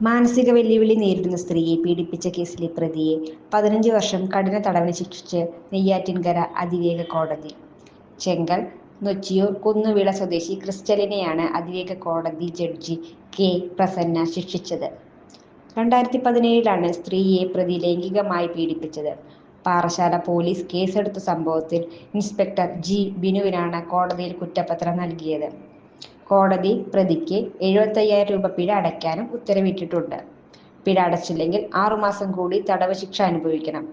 മാനസിക വെല്ലുവിളി നേരിടുന്ന സ്ത്രീയെ പീഡിപ്പിച്ച കേസിലെ പ്രതിയെ പതിനഞ്ച് വർഷം കഠിന തടവിന് ശിക്ഷിച്ച് നെയ്യാറ്റിൻകര അതിവേഗ കോടതി. ചെങ്കൽ നൊച്ചിയൂർ കുന്നുവിള സ്വദേശി ക്രിസ്റ്റലിനെയാണ് അതിവേഗ കോടതി ജഡ്ജി കെ. പ്രസന്ന ശിക്ഷിച്ചത്. രണ്ടായിരത്തി പതിനേഴിലാണ് സ്ത്രീയെ പ്രതി ലൈംഗികമായി പീഡിപ്പിച്ചത്. പാറശാല പോലീസ് കേസെടുത്ത സംഭവത്തിൽ ഇൻസ്പെക്ടർ ജി. ബിനുവിനാണ് കോടതിയിൽ കുറ്റപത്രം നൽകിയത്. കോടതി പ്രതിക്ക് എഴുപത്തയ്യായിരം രൂപ പിഴ അടയ്ക്കാനും ഉത്തരവിട്ടിട്ടുണ്ട്. പിഴ അടച്ചില്ലെങ്കിൽ ആറുമാസം കൂടി തടവ് ശിക്ഷ അനുഭവിക്കണം.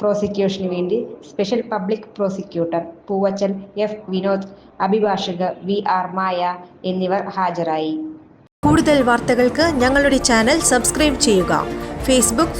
പ്രോസിക്യൂഷന് വേണ്ടി special public prosecutor Poovachal F Vinod അഭിഭാഷക വി ആർ മായ എന്നിവർ ഹാജരായി. കൂടുതൽ വാർത്തകൾക്ക് ഞങ്ങളുടെ ചാനൽ സബ്സ്ക്രൈബ് ചെയ്യുക. ഫേസ്ബുക്ക്